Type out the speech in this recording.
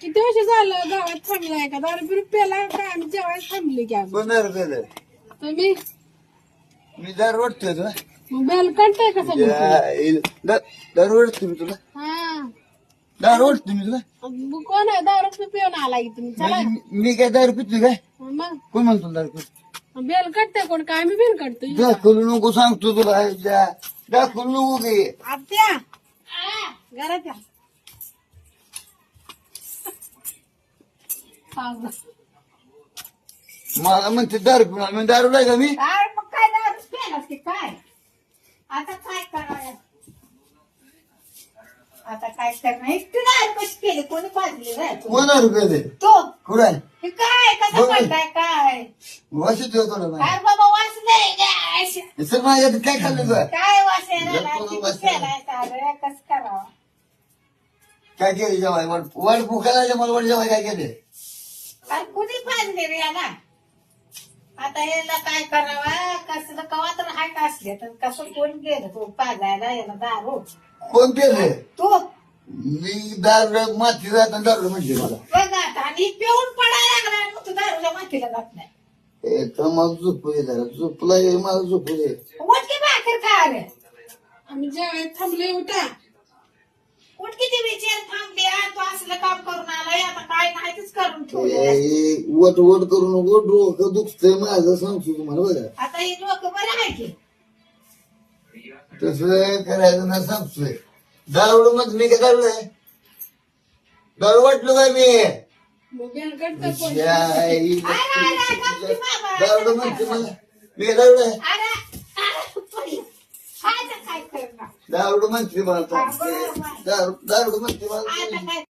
किती वर्ष झालं गावात थांबलाय का? दारू बिरू पेला काय? आम्ही जेवायला थांबले की अजून. कोण दारू पेलं तुम्ही? मी दारू वाटतोय तुला. मग बेल काढताय का दारू वाटतो मी तुला. हा. दारू वाटतो मी तुला. मग कोण आहे? दारू पिऊन आला की तुम्ही. चला. मी- मी काय दारू पितोय काय? मग. कोण म्हणतो दारू पितो बेल काढताय कोण? आम्ही बेल काढतोय नको सांगतो तुला. नको की. आत्या. घरात या. मला म्हणते दारू पिणार मी दारू नाही का मी काय मग काय दारू पेलास की काय आता काय करावं आता काय करणार एकटी दारू कशी केली कोणी पाजली रे कोण दारू पेले तो कुठं हे काय कसं बघ. पडताय काय वाशित होतो ना काय बाबा वाचलंय काय सर माझ्या काय खाल्लं तुला? काय वाचायला नको किती वाचायला. कसं करावं काय केले जेवाय वाट वाट भुकायला मला वाट जेवाय काय केले काय कुणी पाजले रे याला? आता याला काय करावं? कसं कवा तर हाय का असले तर कसं कोण गेलं तो पाजायला याला दारू? कोण पेले तू? मी दारू माती जात दारू म्हणजे मला. बघ आता आणि पिऊन पडायला लागला मग तू दारूला मातीला जात नाही. ए, तर मला झोपू दे जरा. झोपला ये मला झोपू दे. उठ भाकर खा रे. आम्ही जेवायला थांबले उठा. उठ किती विचार थांबले आ, तू असलं काम करून आलाय आता ए, वट वट करू नको डोकं दुखतंय माझं सांगतो तुम्हाला बघा आता हे लोक बरं आहे की तसं करायचं ना सांगतोय दारू मग मी काय आहे दारू वाटलो काय मी काढताय कोण. दारू म्हणते मला मी काय दारू आहे अरे अरे, पडलं. आता काय करणार दारू म्हणते मला. दारू दारू म्हणते मला आता काय